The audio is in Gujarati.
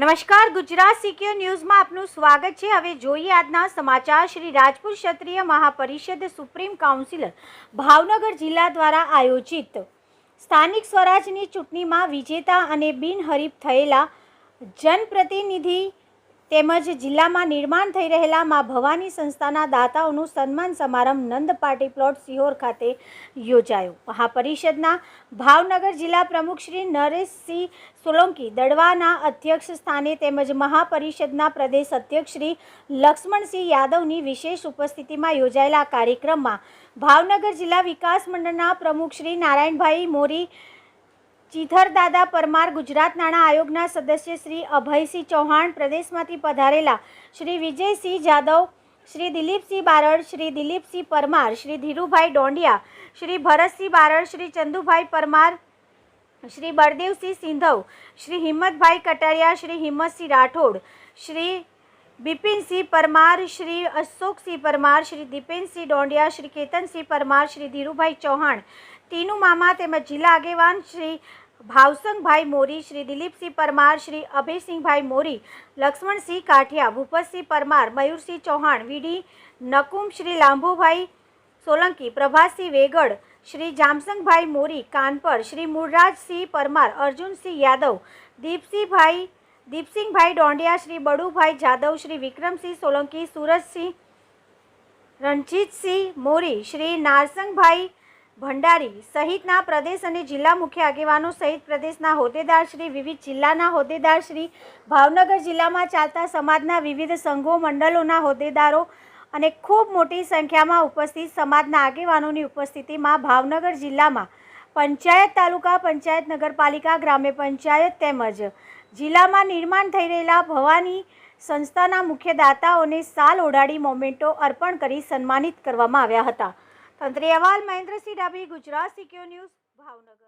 નમસ્કાર, ગુજરાત સિક્યોર ન્યૂઝમાં આપનું સ્વાગત છે. હવે જોઈએ આજના સમાચાર. શ્રી રાજપૂત ક્ષત્રિય મહાપરિષદ સુપ્રીમ કાઉન્સિલર ભાવનગર જિલ્લા દ્વારા આયોજિત સ્થાનિક સ્વરાજની ચૂંટણીમાં વિજેતા અને બિનહરીફ થયેલા જનપ્રતિનિધિ તેમજ જિલ્લામાં નિર્માણ થઈ રહેલા મા ભવાની સંસ્થાના દાતાઓનું સન્માન સમારંભ નંદ પાર્ટી પ્લોટ સિહોર ખાતે યોજાયો. મહાપરિષદના ભાવનગર જિલ્લા પ્રમુખ શ્રી નરેશસિંહ સોલંકી દડવાના અધ્યક્ષ સ્થાને તેમજ મહાપરિષદના પ્રદેશ અધ્યક્ષ શ્રી લક્ષ્મણસિંહ યાદવની વિશેષ ઉપસ્થિતિમાં યોજાયેલા કાર્યક્રમમાં ભાવનગર જિલ્લા વિકાસ મંડળના પ્રમુખ શ્રી નારાયણભાઈ મોરી ચીથરદાદા પરમાર ગુજરાત નાણાં આયોગના સદસ્ય શ્રી અભયસિંહ ચૌહાણ પ્રદેશમાંથી પધારેલા શ્રી વિજયસિંહ જાદવ, શ્રી દિલીપસિંહ બારડ, શ્રી દિલીપસિંહ પરમાર, શ્રી ધીરુભાઈ ડોંડિયા, શ્રી ભરતસિંહ બારડ, શ્રી ચંદુભાઈ પરમાર, શ્રી બળદેવસિંહ સિંધવ, શ્રી હિંમતભાઈ કટારિયા, શ્રી હિંમતસિંહ રાઠોડ, શ્રી બિપિનસિંહ પરમાર શ્રી અશોકસિંહ પરમાર, શ્રી દીપેનસિંહ ડોંડિયા, શ્રી કેતનસિંહ પરમાર, શ્રી ધીરુભાઈ ચૌહાણ તીનુ મામા તેમજ જિલ્લા આગેવાન શ્રી ભાવસંગભાઈ મોરી, શ્રી દિલીપસિંહ પરમાર, શ્રી અભયસિંહભાઈ મોરી, લક્ષ્મણસિંહ કાઠિયા, ભૂપતસિંહ પરમાર, મયુરસિંહ ચૌહાણ, વીડી નકુમ, શ્રી લાંભુભાઈ સોલંકી પ્રભાસિંહ વેગડ, શ્રી જામસંગભાઈ મોરી, કાનપર, શ્રી મૂળરાજસિંહ પરમાર, અર્જુનસિંહ યાદવ, દીપસિંહભાઈ દીપસિંહભાઈ ડોંડિયા, શ્રી બડુભાઈ જાદવ, શ્રી વિક્રમસિંહ સોલંકી, સુરજસિંહ, રણજીતસિંહ મોરી, શ્રી નારસંગભાઈ ભંડારી સહિતના પ્રદેશ અને જિલ્લા મુખ્ય આગેવાનો સહિત પ્રદેશના હોદ્દેદાર શ્રી, વિવિધ જિલ્લાના હોદ્દેદાર શ્રી, ભાવનગર જિલ્લામાં ચાલતા સમાજના વિવિધ સંઘો, મંડળોના હોદ્દેદારો અને ખૂબ મોટી સંખ્યામાં ઉપસ્થિત સમાજના આગેવાનોની ઉપસ્થિતિમાં ભાવનગર જિલ્લામાં પંચાયત તાલુકા, પંચાયત નગરપાલિકા, ગ્રામ્ય પંચાયત તેમજ જિલ્લામાં નિર્માણ થઈ રહેલા ભવાની સંસ્થાના મુખ્ય દાતાઓને સાલ ઓઢાડી મોમેન્ટો અર્પણ કરી સન્માનિત કરવામાં આવ્યા હતા. તંત્રી અહેવાલ, મહેન્દ્રસિંહ ડાભી, ગુજરાત સિક્યો ન્યૂઝ ભાવનગર.